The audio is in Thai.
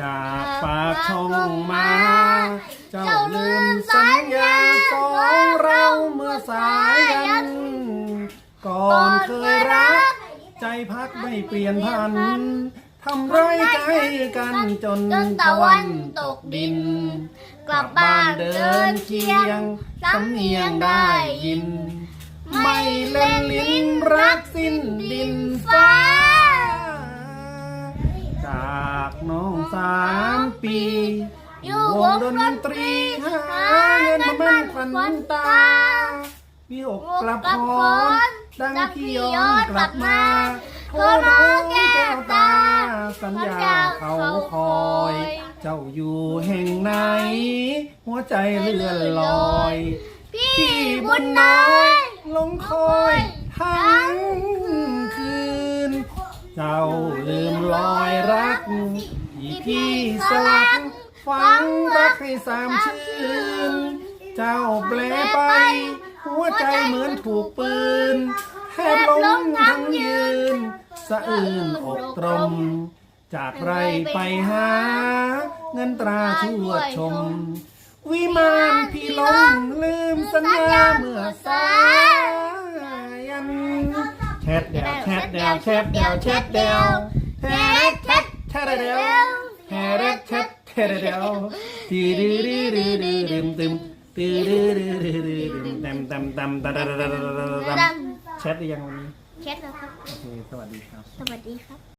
จากปากช่องมา เจ้าลืมสัญญาสองเราเมื่อสายัน ก่อนเคยรัก ใจพักไม่เปลี่ยนพัน ทำร้ายใจกันจนตะวันตกดิน กลับบ้านเดินเคียงสำเนียงได้ยิน ไม่เล่นลิ้นรักสิ้นดินฟ้า จากน้องสามปี อยู่วงดนตรีหาเงินมามามั่มั่นขวัญตาตาวิหกกกลับพรรดังดังที่ที่ย้ย้ออนกลับมาโทรน้องแก้วตา สัญญาเขาคอย เจ้าอยู่แห่งไหน หัวใจเลื่อนลอย พี่บุญน้อยลงคอยทั้งคืน เจ้าลืมลอยรัก อีพี่สลักฝังรักให้สามชื่น เจ้าแปลไป หัวใจเหมือนถูกปืนแทบล้มทั้งยืน สะอื่นอกตรม จากไรไปหา เงินตราชวดชม วิมานพี่ลงลืมสัญญาเมื่อสายันแชดเดวแชดเดวแชดเดวแชดเดวแฮดแชดแชดเดวแฮดแชดแชดเดวตีดื้อดื้อดื้อดื้อดึมตึมตีดื้อดื้อดื้อดื้อดึมเต็มเต็มเต็มตะดะดะดะดะดะดะแชดหรือยังวันนี้เคสแล้วครับโอเคสวัสดีครับ สวัสดีครับ